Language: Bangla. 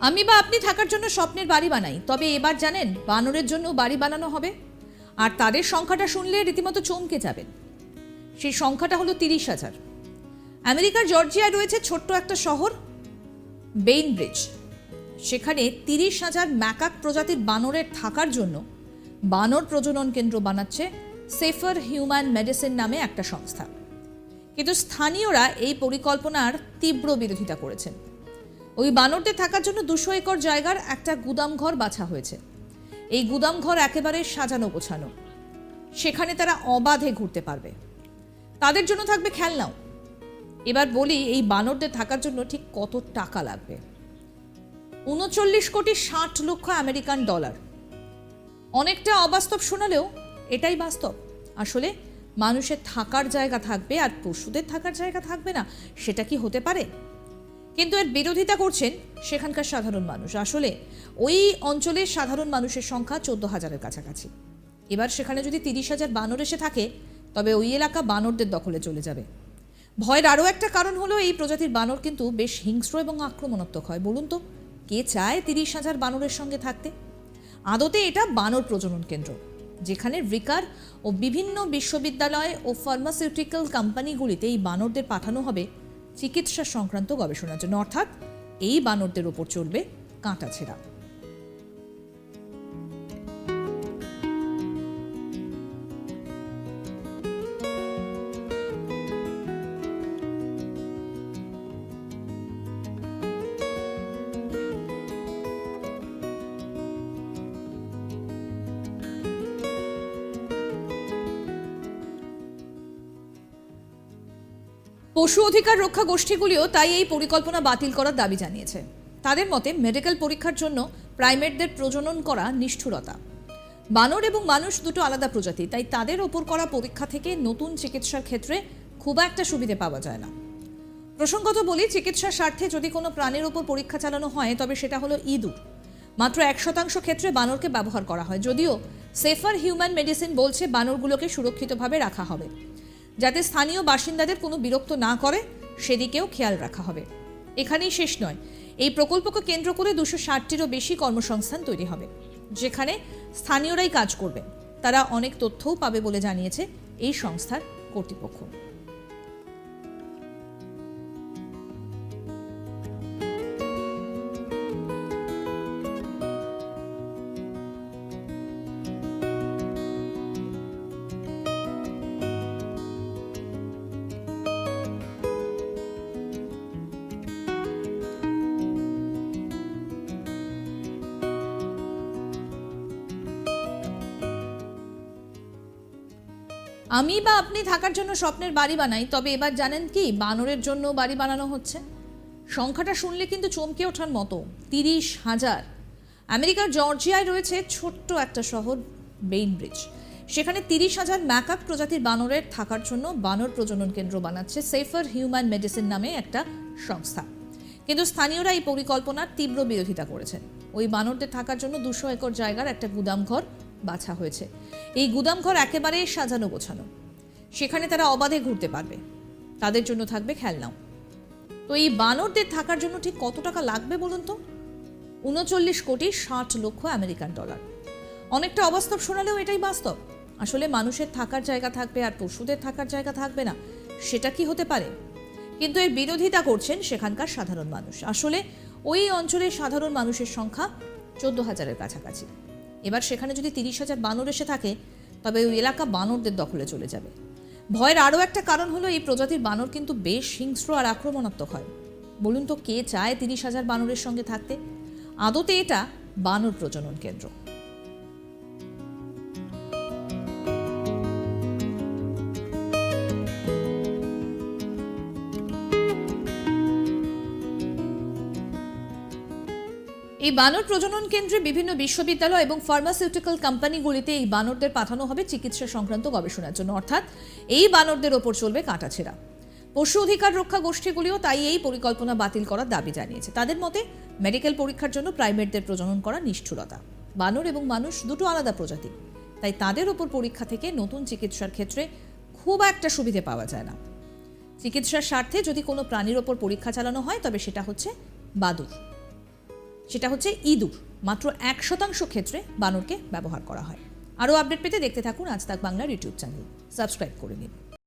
আমি বা আপনি থাকার জন্য স্বপ্নের বাড়ি বানাই, তবে এবার জানেন, বানরের জন্য বাড়ি বানানো হবে। আর তাদের সংখ্যাটা শুনলে রীতিমতো চমকে যাবেন। সেই সংখ্যাটা হলো তিরিশ হাজার। আমেরিকার জর্জিয়ায় রয়েছে ছোট্ট একটা শহর বেইন ব্রিজ সেখানে তিরিশ হাজার ম্যাকাক প্রজাতির বানরের থাকার জন্য বানর প্রজনন কেন্দ্র বানাচ্ছে সেফার হিউম্যান মেডিসিন নামে একটা সংস্থা। কিন্তু স্থানীয়রা এই পরিকল্পনার তীব্র বিরোধিতা করেছেন। ওই বানরদের থাকার জন্য দুশো একর জায়গার একটা গুদামঘর বাছা হয়েছে। এই গুদামঘর একেবারে সাজানো গোছানো। সেখানে তারা অবাধে ঘুরতে পারবে। তাদের জন্য থাকবে খেলনাও। এবার বলি, এই বানরদের থাকার জন্য ঠিক কত টাকা লাগবে? উনচল্লিশ কোটি ষাট লক্ষ আমেরিকান ডলার। অনেকটা অবাস্তব শোনালেও এটাই বাস্তব। আসলে মানুষের থাকার জায়গা থাকবে আর পশুদের থাকার জায়গা থাকবে না, সেটা কি হতে পারে? কিন্তু এর বিরোধিতা করছেন সেখানকার সাধারণ মানুষ। আসলে ওই অঞ্চলের সাধারণ মানুষের সংখ্যা চোদ্দ হাজারের কাছাকাছি। এবার সেখানে যদি তিরিশ হাজার বানর এসে থাকে, তবে ওই এলাকা বানরদের দখলে চলে যাবে। ভয়ের আরও একটা কারণ হলো এই প্রজাতির বানর কিন্তু বেশ হিংস্র এবং আক্রমণাত্মক হয়। বলুন তো, কে চায় তিরিশ হাজার বানরের সঙ্গে থাকতে? আদতে এটা বানর প্রজনন কেন্দ্র, যেখানে রিকার ও বিভিন্ন বিশ্ববিদ্যালয় ও ফার্মাসিউটিক্যাল কোম্পানিগুলিতে এই বানরদের পাঠানো হবে চিকিৎসা সংক্রান্ত গবেষণার জন্য। অর্থাৎ এই বানরদের ওপর চলবে কাঁটা পশু অধিকার রক্ষা গোষ্ঠীগুলিও তাই এই পরিকল্পনা বাতিল করার দাবি জানিয়েছে। তাদের মতে মেডিকেল পরীক্ষার জন্য প্রাইমেটদের প্রজনন করা নিষ্ঠুরতা। বানর এবং মানুষ দুটো আলাদা প্রজাতি, তাই তাদের ওপর করা পরীক্ষা থেকে নতুন চিকিৎসার ক্ষেত্রে খুব একটা সুবিধে পাওয়া যায় না। প্রসঙ্গত বলি, চিকিৎসার স্বার্থে যদি কোনো প্রাণীর ওপর পরীক্ষা চালানো হয়, তবে সেটা হলো ইঁদুর। মাত্র এক শতাংশ ক্ষেত্রে বানরকে ব্যবহার করা হয়, যদিও সেফার হিউম্যান মেডিসিন বলছে বানরগুলোকে সুরক্ষিতভাবে রাখা হবে। যাতে স্থানীয় বাসিন্দাদের কোনো বিরক্ত না করে, সেদিকেও খেয়াল রাখা হবে। এখানেই শেষ নয়। এই প্রকল্পকে কেন্দ্র করে দুশো ষাটটিরও বেশি কর্মসংস্থান তৈরি হবে, যেখানে স্থানীয়রাই কাজ করবে। তারা অনেক তথ্যও পাবে বলে জানিয়েছে এই সংস্থার কর্তৃপক্ষ। আমি বা আপনি থাকার জন্য স্বপ্নের বাড়ি বানাই, তবে এবার জানেন কি, বানরের জন্য বাড়ি বানানো হচ্ছে। সংখ্যাটা শুনলে কিন্তু চমকে ওঠার মতো, তিরিশ হাজার। আমেরিকার জর্জিয়ায় রয়েছে ছোট্ট একটা শহর, বেইন ব্রিজ। সেখানে তিরিশ হাজার ম্যাকাক প্রজাতির বানরের থাকার জন্য বানর প্রজনন কেন্দ্র বানাচ্ছে সেফার হিউম্যান মেডিসিন নামে একটা সংস্থা। কিন্তু স্থানীয়রা এই পরিকল্পনার তীব্র বিরোধিতা করেছেন। ওই বানরদের থাকার জন্য দুশো একর জায়গার একটা গুদামঘর বাছা হয়েছে। এই গুদামঘর একেবারে সাজানো গোছানো। সেখানে তারা অবাধে ঘুরতে পারবে। তাদের জন্য থাকবে খেলনাও। তো এই বানরদের থাকার জন্য ঠিক কত টাকা লাগবে বলুন তো? উনচল্লিশ কোটি ষাট লক্ষ আমেরিকান ডলার। অনেকটা অবাস্তব শোনালেও এটাই বাস্তব। আসলে মানুষের থাকার জায়গা থাকবে আর পশুদের থাকার জায়গা থাকবে না, সেটা কি হতে পারে? কিন্তু এর বিরোধিতা করছেন সেখানকার সাধারণ মানুষ। আসলে ওই অঞ্চলের সাধারণ মানুষের সংখ্যা চোদ্দ হাজারের কাছাকাছি। এবার সেখানে যদি তিরিশ হাজার বানর এসে থাকে, তবে ওই এলাকা বানরদের দখলে চলে যাবে। ভয়ের আরও একটা কারণ হলো, এই প্রজাতির বানর কিন্তু বেশ হিংস্র আর আক্রমণাত্মক হয়। বলুন তো, কে চায় তিরিশ হাজার বানরের সঙ্গে থাকতে? আদতে এটা বানর প্রজনন কেন্দ্র। এই বানর প্রজনন কেন্দ্রে বিভিন্ন বিশ্ববিদ্যালয় এবং ফার্মাসিউটিক্যাল কোম্পানিগুলিতে এই বানরদের পাঠানো হবে চিকিৎসা সংক্রান্ত গবেষণার জন্য। অর্থাৎ এই বানরদের ওপর চলবে কাটাছেড়া। পশু অধিকার রক্ষা গোষ্ঠীগুলিও তাই এই পরিকল্পনা বাতিল করার দাবি জানিয়েছে। তাদের মতে মেডিকেল পরীক্ষার জন্য প্রাইমেটদের প্রজনন করা নিষ্ঠুরতা। বানর এবং মানুষ দুটো আলাদা প্রজাতি। তাই তাদের ওপর পরীক্ষা থেকে নতুন চিকিৎসার ক্ষেত্রে খুব একটা সুবিধে পাওয়া যায় না। চিকিৎসার স্বার্থে যদি কোনো প্রাণীর ওপর পরীক্ষা চালানো হয়, তবে সেটা হচ্ছে বাদুর। সেটা হচ্ছে ইঁদুর। মাত্র এক শতাংশ ক্ষেত্রে বানরকে ব্যবহার করা হয়। আরও আপডেট পেতে দেখতে থাকুন আজ তাক বাংলার ইউটিউব চ্যানেল। সাবস্ক্রাইব করে নিন।